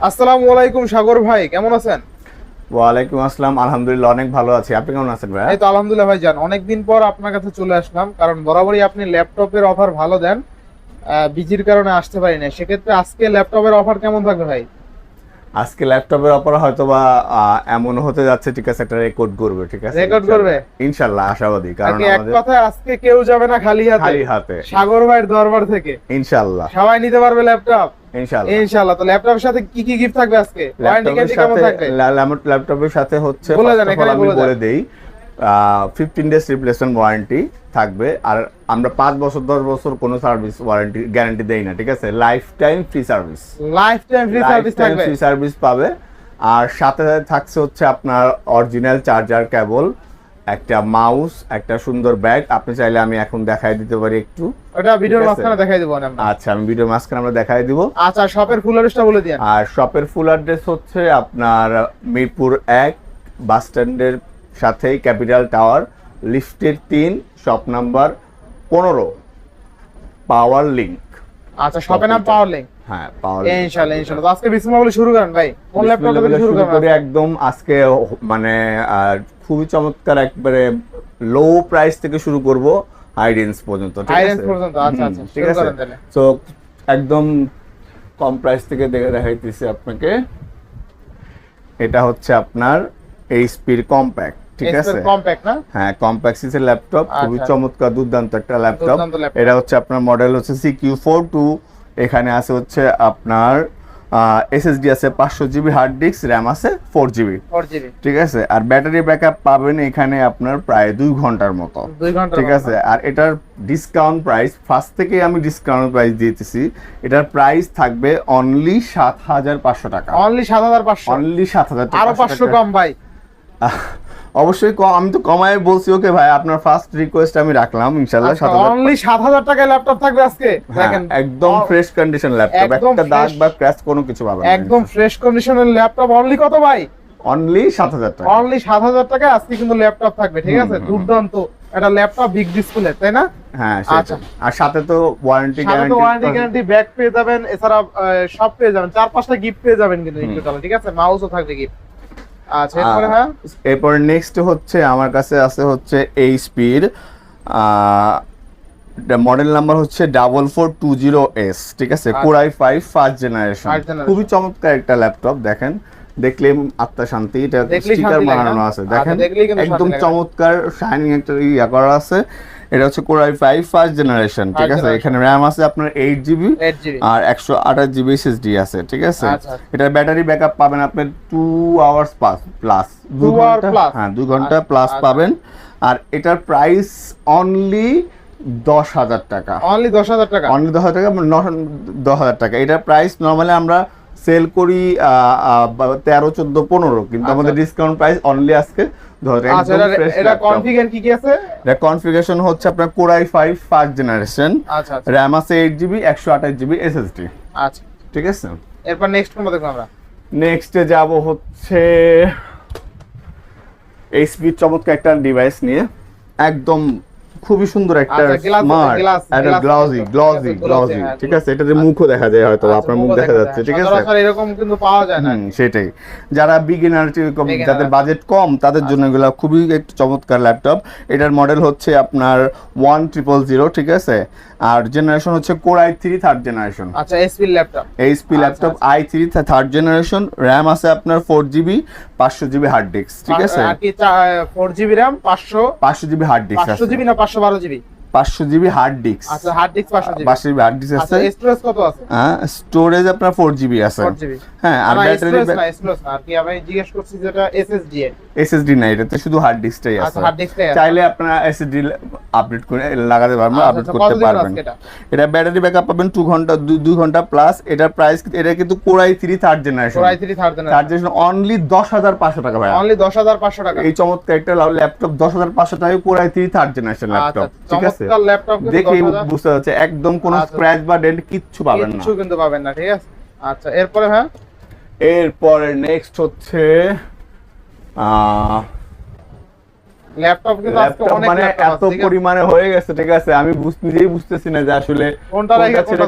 আসসালামু আলাইকুম সাগর ভাই কেমন আছেন? ওয়ালাইকুম আসসালাম আলহামদুলিল্লাহ অনেক ভালো আছি। আপনি কেমন আছেন ভাই এই তো আলহামদুলিল্লাহ ভাই জান অনেকদিন পর আপনার কাছে চলে আসলাম কারণ বরাবরই আপনি ল্যাপটপের অফার ভালো দেন বিজির কারণে আসতে পারি না সেক্ষেত্রে আজকে ল্যাপটপের অফার কেমন থাকবে ভাই? আজকে ল্যাপটপের অপর হয়তো বা আহ, এমন হতে যাচ্ছে ঠিক আছে একটা রেকর্ড করবে ঠিক আছে? Record করবে? ইনশাল্লাহ আশাবাদী কারণ এক কথায় আজকে কেউ যাবে না খালি হাতে। খালি হাতে। সাগর ভাইয়ের দরবার থেকে। ইনশাল্লাহ। সবাই নিতে পারবে ল্যাপটপ। ইনশাল্লাহ ইনশাআল্লাহ। তো ল্যাপটপের সাথে কি কি গিফট থাকবে আজকে? ওয়ারেন্টি গ্যারান্টি কেমন থাকবে? ল্যাপটপের সাথে হচ্ছে বলে first দেন, of all এখানে আমি বলে দেই ফিফটিন ডেজ রিপ্লেসমেন্ট ওয়ারেন্টি থাকবে। আর আমরা পাঁচ বছর দশ বছর কোনো সার্ভিস ওয়ারেন্টি গ্যারান্টি দেই না ঠিক আছে? Lifetime free service lifetime free service থাকবে? ফ্রি সার্ভিস পাবে। আর সাথে থাকছে হচ্ছে আপনার অরিজিনাল চার্জার কেবল একটা মাউস একটা সুন্দর ব্যাগ আপনি চাইলে আমি এখন দেখাই দিতে পারি একটু। ওটা ভিডিওর মাঝখানে দেখাই দেবো আচ্ছা আমি ভিডিও মাঝখানে আমরা দেখাই দিব। আচ্ছা শপের ফুল অ্যাড্রেসটা বলে দিন আর শপের ফুল অ্যাড্রেস হচ্ছে আপনার মিরপুর এক বাস স্ট্যান্ডের সাথেই ক্যাপিটাল টাওয়ার লিফটের তিন শপ নাম্বার পনেরো পাওয়ার লিঙ্ক আচ্ছা শপের নাম পাওয়ার লিঙ্ক হ্যাঁ পাওয়ার ইনশাআল্লাহ ইনশাআল্লাহ। আজকে বিসমিল্লাহ বলে শুরু করেন ভাই। কোন ল্যাপটপটা থেকে শুরু শুরু করেন? একদম আজকে মানে খুবই চমৎকার একবারে লো প্রাইস থেকে শুরু করব হাই রেঞ্জ পর্যন্ত হাই রেঞ্জ পর্যন্ত আচ্ছা আচ্ছা ঠিক আছে? করেন একদম কম প্রাইস থেকে দেখে দেখাইতেছি আপনাকে। এটা হচ্ছে আপনার এইচপির কম্প্যাক্ট ঠিক আছে? কম্প্যাক্ট না? হ্যাঁ কম্প্যাক্ট সিসের ল্যাপটপ খুবই আচ্ছা। চমৎকার দুর্দান্ত একটা ল্যাপটপ এটা হচ্ছে আপনার মডেল হচ্ছে সিকিউ ফোর টু এখানে আছে হচ্ছে আপনার এসএসডি আছে পাঁচশো জিবি হার্ড ডিস্ক র্যাম আছে ফোর জিবি। ঠিক আছে? আর ব্যাটারি ব্যাকআপ পাবেন এখানে আপনার প্রায় দুই ঘণ্টার মতো। ঠিক আছে? আর এটার ডিসকাউন্ট প্রাইস ফার্স্ট থেকে আমি ডিসকাউন্ট প্রাইস দিতেছি এটার প্রাইস থাকবে অনলি সাত হাজার পাঁচশো টাকা। অনলি 7500 অনলি সাত হাজার আরও 500 কম ভাই। অবশ্যই আমি তো কমায় বলছি ওকে ভাই আপনার ফার্স্ট রিকোয়েস্ট আমি রাখলাম সাত হাজার অনলি 7000 টাকায় ল্যাপটপ থাকবে আজকে? হ্যাঁ, দেখেন একদম ফ্রেশ কন্ডিশন ল্যাপটপ একটা দাগ বা ক্র্যাশ কোনো কিছু পাবেন একদম ফ্রেশ কন্ডিশনের ল্যাপটপ অনলি কত ভাই? অনলি সাত হাজার টাকা। অনলি 7000 টাকায় আজকে কিন্তু ল্যাপটপ থাকবে ঠিক আছে? দুর্দান্ত একটা ল্যাপটপ বিগ ডিসপ্লে তাই না? হ্যাঁ আচ্ছা। আর সাথে তো ওয়ারেন্টি সাথে ওয়ারেন্টি গ্যারান্টি ব্যাক পেয়ে যাবেন এছাড়া সব পেয়ে যাবেন চার পাঁচটা গিফট পেয়ে যাবেন কিন্তু ঠিক আছে? মাউসও থাকবে গিফট আচ্ছা এরপরে হ্যাঁ? এরপর নেক্সট হচ্ছে আমার কাছে আছে হচ্ছে এইচপির মডেল নাম্বার হচ্ছে double four two zero S ঠিক আছে। কোরাই ফাইভ ফার্স্ট জেনারেশন খুবই চমৎকার একটা ল্যাপটপ দেখেন। দেখলে আত্মা শান্তি এটা স্টিকার বানানো আছে। আচ্ছা, দেখেন একদম চমৎকার শাইনিং একটা ইয়া করা আছে। এটা হচ্ছে কোরাই ফাইভ ফার্স্ট জেনারেশন ঠিক আছে? এখানে র্যাম আছে আপনার এইট জিবি আর একশো আঠাশ জিবি এসএসডি আছে ঠিক আছে? আচ্ছা। এটার ব্যাটারি ব্যাকআপ পাবেন আপনি two hours plus hour plus? হ্যাঁ দুই ঘণ্টা আচ্ছা, প্লাস আচ্ছা। পাবেন। আর এটার প্রাইস অনলি দশ হাজার টাকা। অনলি 10000 টাকা। অনলি দশ হাজার টাকা দশ হাজার টাকা। এটার প্রাইস নর্মালি আমরা সেল করি তেরো চোদ্দ পনেরো কিন্তু আচ্ছা। আমাদের ডিসকাউন্ট প্রাইস অনলি আজকে আচ্ছা এটা এটা কনফিগার কি কি আছে? এটা কনফিগারেশন হচ্ছে আপনার core i five first generation RAM আছে এইট জিবি একশো আঠাশ জিবি এসএসডি আচ্ছা। ঠিক আছে? এরপর নেক্সট কোনটা দেখব আমরা। নেক্সটে যাব হচ্ছে এইচপি চমৎকার একটা ডিভাইস নিয়ে। একদম খুবই সুন্দর একটা আচ্ছা, স্মার্ট একটা গ্লাউজি গ্লাউজি হ্যাঁ, ঠিক আছে? এটাতে মুখও দেখা যায় হয়তো আচ্ছা, আপনার মুখ দেখা যাচ্ছে ঠিক আছে? এরকম কিন্তু পাওয়া যায় না। হুম, সেটাই। যারা বিগিনার যাদের বাজেট কম তাদের জন্য এগুলো খুবই একটা চমৎকার ল্যাপটপ এটার মডেল হচ্ছে আপনার ওয়ান ট্রিপল জিরো ঠিক আছে? আর জেনারেশন হচ্ছে core I three third generation আচ্ছা SP laptop HP laptop I three third generation RAM আছে আপনার ফোর জিবি পাঁচশো জিবি হার্ড ডিস্ক ঠিক আছে? ফোর জিবি র্যাম পাঁচশো পাঁচশো জিবি হার্ড ডিস্ক 500 আছে। জিবি না 512 জিবি পাঁচশো জিবি হার্ড ডিস্ক আচ্ছা হার্ড ডিস্ক 500 জিবি। পাঁচশো জিবি হার্ড ডিস্ক আচ্ছা আছে। স্টোরেজ কত আছে? হ্যাঁ স্টোরেজ আপনার ফোর জিবি আছে। 4 জিবি। হ্যাঁ আর ব্যাটারি স্টোরেজ না আর কি আমি জিজ্ঞেস করছি যেটা এসএসডি এর। এসএসডি নাই এটাতে শুধু হার্ড ডিস্কটাই আচ্ছা হার্ড ডিস্কটাই আছে। চাইলে আপনারা এসএসডি আপডেট করে লাগাতে পারবেন আচ্ছা, আপডেট আচ্ছা, করতে পারবেন। এটা? এটা ব্যাটারি ব্যাকআপ পাবেন টু ঘণ্টা দুই- দুই ঘণ্টা প্লাস এটার প্রাইস এটা কিন্তু core i three third generation Core i3 third third generation only দশ হাজার পাঁচশো টাকা ভাই অনলি 10500 টাকা। এই চমৎকার একটা ল্যাপটপ দশ হাজার পাঁচশো টাকায় core i three third generation laptop আচ্ছা ঠিক আছে? ল্যাপটপ দেখে বুঝতে একদম কোনো আচ্ছা। স্ক্র্যাচ বা ডেন্ট কিচ্ছু পাবেন না কিচ্ছু কিন্তু পাবেন না ঠিক আছে আচ্ছা এরপরে হ্যাঁ এরপরে নেক্সট হচ্ছে ল্যাপটপ কিন্তু আজকে অনেক মানে এত আছে, ঠিক আছে? পরিমাণে হয়ে গেছে ঠিক আছে আমি নিজেই বুঝতেছি না যে আসলে কোনটা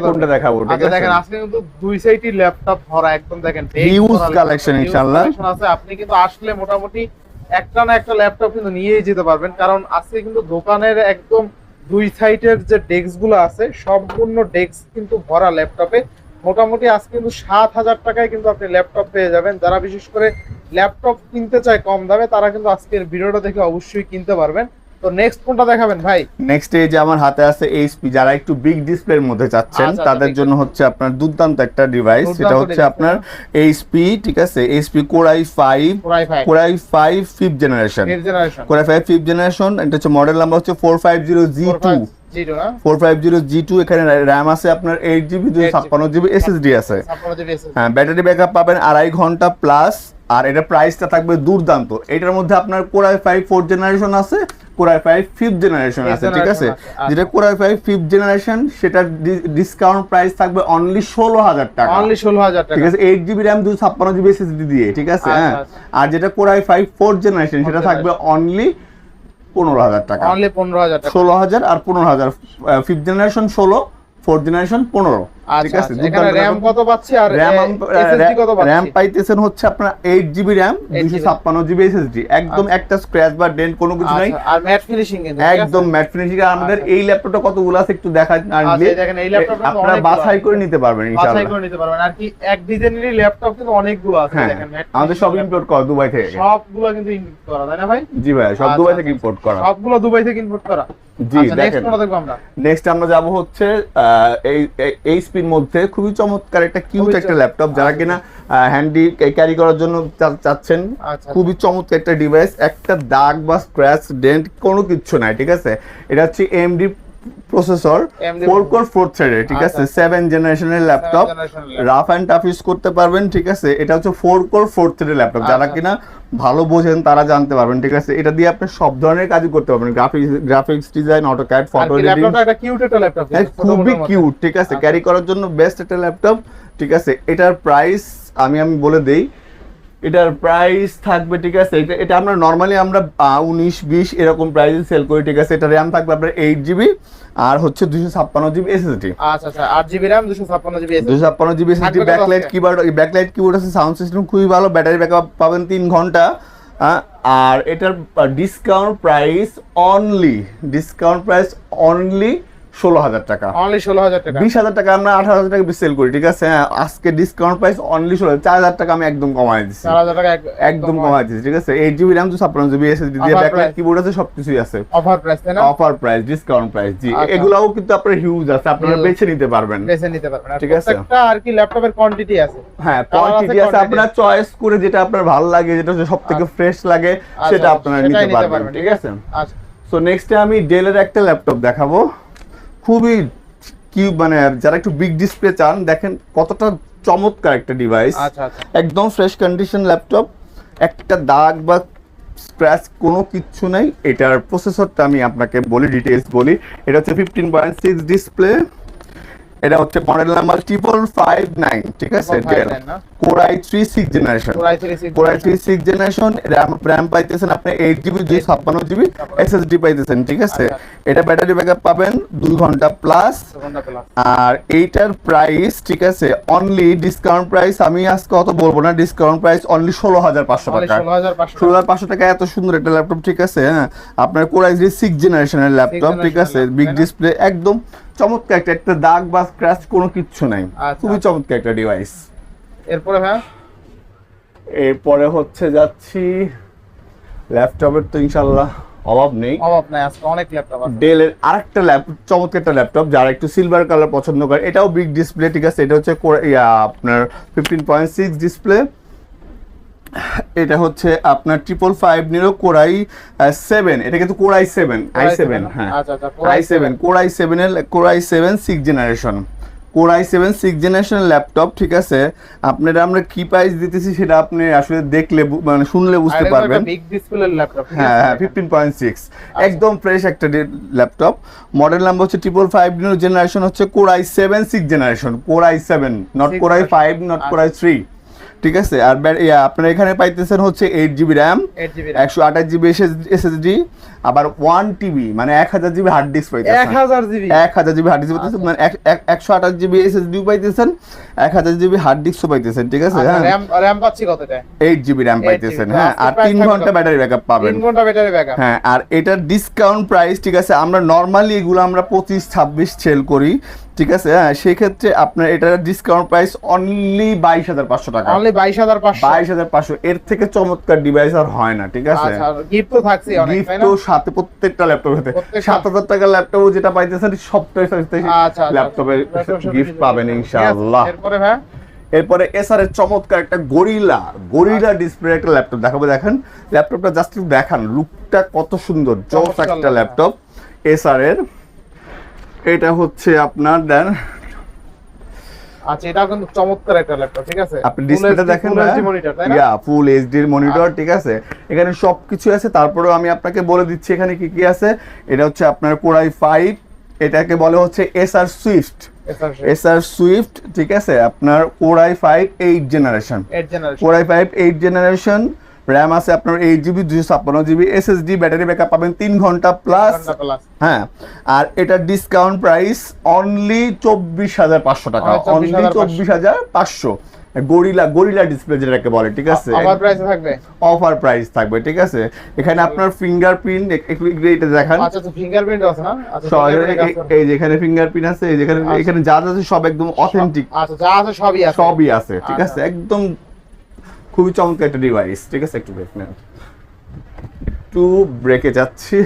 কোনটা? দেখাবো ঠিক আচ্ছা আছে দেখেন আজকে কিন্তু দুই সাইডই ল্যাপটপ ভরা একদম দেখেন desk Huge ভরা collection laptop, huge ইনশাআল্লাহ। আছে আপনি কিন্তু আসলে মোটামুটি একটা না একটা ল্যাপটপ কিন্তু নিয়েই যেতে পারবেন কারণ আজকে কিন্তু দোকানের একদম দুই সাইডের যে ডেস্কগুলো আছে, সম্পূর্ণ ডেস্ক কিন্তু ভরা ল্যাপটপে। মোটামুটি আজকে কিন্তু সাত হাজার টাকায় কিন্তু আপনি ল্যাপটপ পেয়ে যাবেন। যারা বিশেষ করে ল্যাপটপ কিনতে চায় কম দামে, তারা কিন্তু আজকের ভিডিওটা দেখে অবশ্যই কিনতে পারবেন। তো নেক্সট কোনটা দেখাবেন ভাই? নেক্সট এই যে আমার হাতে আছে এইচপি যারা একটু বিগ ডিসপ্লের মধ্যে চাচ্ছেন আচ্ছা, তাদের জন্য হচ্ছে আপনার দুর্দান্ত একটা ডিভাইস সেটা হচ্ছে আপনার এইচপি ঠিক আছে? HP core i five core i five fifth generation fifth generation core i five fifth generation এটা হচ্ছে মডেল নাম্বার হচ্ছে four five zero G two four five zero G two এখানে র্যাম আছে আপনার এইট জিবি দুশো ছাপ্পান্ন GB SSD আছে। হ্যাঁ ব্যাটারি ব্যাকআপ পাবেন আড়াই ঘণ্টা প্লাস আর এটা প্রাইসটা থাকবে দুর্দান্ত। এটার মধ্যে আপনার core i five four generation আছে core i five fifth generation আছে ঠিক আছে? আচ্ছা। যেটা core i five fifth generation সেটার ডিসকাউন্ট প্রাইস থাকবে অনলি ষোলো হাজার টাকা। অনলি ষোলো হাজার টাকা। ঠিক আছে? এইট জিবি র্যাম দুশো ছাপ্পান্ন জিবি এসএসডি দিয়ে ঠিক আছে? আচ্ছা, হ্যাঁ? আচ্ছা। আর যেটা কোরাই ফাইভ ফোর্থ জেনারেশন সেটা থাকবে অনলি পনেরো হাজার টাকা। অনলি পনেরো হাজার ষোলো হাজার আর পনেরো হাজার ফিফথ জেনারেশন ষোলো ফোর্থ জেনারেশন পনেরো। ঠিক আচ্ছা আছে আচ্ছা। এখানে দুর্দান্ত র্যাম কত পাচ্ছি আর এসএসডি কত পাচ্ছি? র্যাম পাইতেছেন হচ্ছে আপনার eight GB RAM 8 GB SSD একদম একটা স্ক্র্যাচ বা ডেন্ট কোনো কিছু নাই। আচ্ছা, আর ম্যাট ফিনিশিং কিন্তু ঠিক আছে? একদম ম্যাট ফিনিশিং আর আমাদের আচ্ছা। এই ল্যাপটপটা কতগুলো আছে একটু দেখা আনলে আচ্ছা, দেখেন এই ল্যাপটপটা আপনারা বাছাই করে নিতে পারবেন বাছাই করে নিতে পারবেন। আর কি এক ডিজাইনেরই ল্যাপটপ কিন্তু অনেকগুলো আছে দেখেন আমাদের সব ইম্পোর্ট করা দুবাই থেকে। সবগুলো কিন্তু ইম্পোর্ট করা তাই না ভাই? জি ভাই সব আচ্ছা, দুবাই আচ্ছা, থেকে ইম্পোর্ট করা। সবগুলো দুবাই থেকে ইম্পোর্ট করা? জি আচ্ছা নেক্সট দেখেন। আমরা। নেক্সট আমরা যাব হচ্ছে এই- এই মধ্যে খুবই চমৎকার একটা কিউট একটা ল্যাপটপ যারা কিনা হ্যান্ডি ক্যারি করার জন্য চাচ্ছেন। আচ্ছা। খুবই চমৎকার একটা ডিভাইস একটা দাগ বা স্ক্র্যাচ ডেন্ট কোনো কিছু নাই ঠিক আছে? এটা হচ্ছে MD processor four core four থ্রেডের ঠিক আছে? আচ্ছা। সেভেন জেনারেশনের laptop rough and tough use করতে পারবেন ঠিক আছে? এটা হচ্ছে ফোর কোর ফোর থ্রেডের ল্যাপটপ যারা আচ্ছা। কিনা ভালো বোঝেন তারা জানতে পারবেন ঠিক আছে? এটা দিয়ে আপনি সব ধরনের কাজই করতে পারবেন। গ্রাফিক্স গ্রাফিক্স ডিজাইন অটোক্যাড আর ফটো এডিটিং ল্যাপটপটা একটা কিউট একটা ল্যাপটপ খুবই কিউট ঠিক আছে? ক্যারি করার জন্য বেস্ট একটা ল্যাপটপ ঠিক আছে? এটার প্রাইস আমি আমি বলে দেই এটার প্রাইস থাকবে ঠিক আছে? এটা এটা আমরা নর্মালি আমরা উনিশ বিশ এরকম প্রাইসে সেল করি ঠিক আছে? এটা র্যাম থাকবে আপনার এইট জিবি আর হচ্ছে দুশো ছাপ্পান্ন জিবি এসএসডি আচ্ছা আচ্ছা আট জিবি র্যাম দুশো ছাপ্পান্ন জিবি দুশো ছাপ্পান্ন GB SSD backlight? Keyboard backlight keyboard আছে সাউন্ড সিস্টেম খুবই ভালো ব্যাটারি ব্যাকআপ পাবেন তিন ঘণ্টা আর এটার discount price only discount price only ষোলো হাজার টাকা। অনলি ষোলো হাজার টাকা। বিশ হাজার টাকা আমরা আঠারো হাজার টাকা সেল করি ঠিক আছে? আজকে ডিসকাউন্ট প্রাইস অনলি ষোলো চার হাজার টাকা আমি একদম কমাই দিচ্ছি চার হাজার টাকা একদম কমাই দিচ্ছি ঠিক আছে? এইট জিবি র্যাম তো ছাপ্পান্ন জিবি এসএসডি দিয়ে ব্যাকলাইট কিবোর্ড আছে অফার প্রাইস তাই না? অফার প্রাইস ডিসকাউন্ট প্রাইস জি। আচ্ছা। এগুলাও কিন্তু আপনার হিউজ আছে আপনারা বেছে নিতে পারবেন। বেছে নিতে পারবেন। ঠিক আছে। আর কি ল্যাপটপের কোয়ান্টিটি আছে। হ্যাঁ আছে, কোয়ান্টিটি আছে quantity আপনার চয়েস করে যেটা আপনার ভালো লাগে যেটা সব থেকে ফ্রেশ লাগে সেটা আপনারা নিতে পারবেন পারবেন, ঠিক আছে? আচ্ছা। সো নেক্সটে আমি ডেলের একটা ল্যাপটপ দেখাবো। খুবই কি মানে যারা একটু বিগ ডিসপ্লে চান দেখেন কতটা চমৎকার একটা ডিভাইস আচ্ছা আচ্ছা। একদম ফ্রেশ কন্ডিশন ল্যাপটপ একটা দাগ বা স্ক্র্যাচ কোনো কিচ্ছু নাই। এটার প্রসেসরটা আমি আপনাকে বলি ডিটেলস বলি। এটা হচ্ছে ফিফটিন পয়েন্ট সিক্স ডিসপ্লে এটা হচ্ছে model number triple five nine ঠিক আছে? 559 না? Core i three six generation core i three six generation RAM পাইতেছেন আপনি এইট জিবি দুই ছাপ্পান্ন জিবি এসএসডি পাইতেছেন ঠিক আছে? আচ্ছা। এটা ব্যাটারি ব্যাকআপ পাবেন দুই ঘণ্টা প্লাস আর এইটার প্রাইস ঠিক আছে অনলি ডিসকাউন্ট প্রাইস আমি আজকে অত বলব না ডিসকাউন্ট প্রাইস অনলি ষোলো হাজার পাঁচশো টাকা। ষোলো হাজার পাঁচশো টাকা এত সুন্দর একটা ল্যাপটপ ঠিক আছে? হ্যাঁ। আপনার কোরাই থ্রি সিক্স জেনারেশনের ল্যাপটপ ঠিক আছে? বিগ? ডিসপ্লে একদম চমৎকার একটা একটা দাগ বা স্ক্র্যাচ কোনো কিচ্ছু নাই। আচ্ছা। খুবই চমৎকার একটা ডিভাইস এরপরে হ্যাঁ এরপরে হচ্ছে যাচ্ছি ল্যাপটপের তো ইনশাল্লাহ অভাব নেই। অভাব নাই আজকে অনেক ল্যাপটপ আছে। ডেলের আরেকটা ল্যাপটপ চমৎকার একটা ল্যাপটপ যারা একটু সিলভার কালার পছন্দ করে। এটাও বিগ ডিসপ্লে ঠিক আছে? এটা হচ্ছে আপনার ফিফটিন পয়েন্ট সিক্স ডিসপ্লে এটা হচ্ছে আপনার triple five zero core i seven এটা কিন্তু core i seven I seven হ্যাঁ। আচ্ছা আচ্ছা আই সেভেন কোরাই সেভেনের core i seven six generation core i seven six জেনারেশনের ল্যাপটপ ঠিক আছে? আপনারা আমরা কি প্রাইস দিতেছি সেটা আপনি আসলে দেখলে মানে শুনলে বুঝতে পারবেন। হ্যাঁ হ্যাঁ ফিফটিন পয়েন্ট সিক্স একদম ফ্রেশ একটা ল্যাপটপ মডেল নাম্বার হচ্ছে ট্রিপল ফাইভ জেনারেশন হচ্ছে core i seven six generation core i seven not Six core i five not আচ্ছা। কোরাই থ্রি ঠিক আছে? আর আপনারা এখানে পাইতেছেন হচ্ছে এইট জিবি র্যাম একশো আঠাশ জিবি এসএসডি আবার ওয়ান টিবি মানে এক হাজার জিবি হার্ড ডিস্ক পাইতেছেন। এক হাজার জিবি এক হাজার জিবি হার্ড ডিস্ক পাইতেছেন মানে এক- এক- একশো আঠাশ জিবি এসএসডি পাইতেছেন এক হাজার জিবি হার্ড ডিস্কও পাইতেছেন ঠিক আছে? হ্যাঁ। র্যাম পাচ্ছি কতটা এইট জিবি র্যাম পাইতেছেন হ্যাঁ আর তিন ঘণ্টা? ব্যাটারি ব্যাকআপ পাবেন। তিন ঘণ্টা ব্যাটারি ব্যাকআপ হ্যাঁ আর এটার ডিসকাউন্ট প্রাইস ঠিক আছে আমরা নর্মালি এগুলো আমরা পঁচিশ ছাব্বিশ সেল করি। ঠিক আছে? হ্যাঁ সেক্ষেত্রে আপনার এটার ডিসকাউন্ট প্রাইস অনলি বাইশ হাজার পাঁচশো টাকা। অনলি বাইশ হাজার পাঁচশো। বাইশ হাজার পাঁচশো। এর থেকে চমৎকার ডিভাইস আর হয় না ঠিক আছে? আচ্ছা গিফট তো থাকছে অনেক গিফট তো সাথে প্রত্যেকটা ল্যাপটপ প্রত্যেকটা- সাত হাজার টাকার ল্যাপটপ যেটা পাইতেছেন সবটাই সাথে আচ্ছা আচ্ছা ল্যাপটপে গিফট পাবেন ইনশাআল্লাহ। এরপরে ভাই? এরপরে এসআর এর চমৎকার একটা গরিলা গরিলা আচ্ছা। ডিসপ্লে একটা ল্যাপটপ দেখাবো দেখেন। ল্যাপটপটা জাস্ট দেখান লুকটা কত সুন্দর জোস একটা। ল্যাপটপ এসআর এর এটা হচ্ছে আপনার দেন। আচ্ছা এটাও কিন্তু চমৎকার একটা ল্যাপটপ ঠিক আছে? আপনি ডিসপ্লেটা দেখেন মনিটর তাই না? ইয়া ফুল এইচডির মনিটর ঠিক আছে? এখানে সবকিছু আছে তারপরেও আমি আপনাকে বলে দিচ্ছি এখানে কি কি আছে। এটা হচ্ছে আপনার এটাকে বলে হচ্ছে এসআর সুইফট এসআর সুইফট ঠিক আছে? আপনার জেনারেশন জেনারেশন র্যাম আছে আপনার এইট জিবি দুশো ছাপ্পান্ন জিবি এসএসডি ব্যাটারি ব্যাকআপ পাবেন তিন ঘণ্টা প্লাস হ্যাঁ আর এটার ডিসকাউন্ট প্রাইস অনলি চব্বিশ হাজার পাঁচশো টাকা। অনলি 24,500 চব্বিশ হাজার পাঁচশো। গরিলা গরিলা ডিসপ্লে যেটাকে বলে ঠিক আছে? আবার প্রাইস থাকবে? অফার প্রাইস থাকবে ঠিক আছে? এখানে আপনার ফিঙ্গারপ্রিন্ট একটু এটা দেখান। আচ্ছা আচ্ছা ফিঙ্গারপ্রিন্ট আছে না? আচ্ছা এই- যেখানে ফিঙ্গারপ্রিন্ট আছে এই যেখানে আচ্ছা। এখানে যা যা আছে সব একদম অথেন্টিক আচ্ছা যা আছে সবই আছে। সবই আছে ঠিক। আছে? একদম খুবই চমৎকার একটা ডিভাইস ঠিক আছে? একটু ব্রেক নেন। একটু ব্রেকে যাচ্ছি।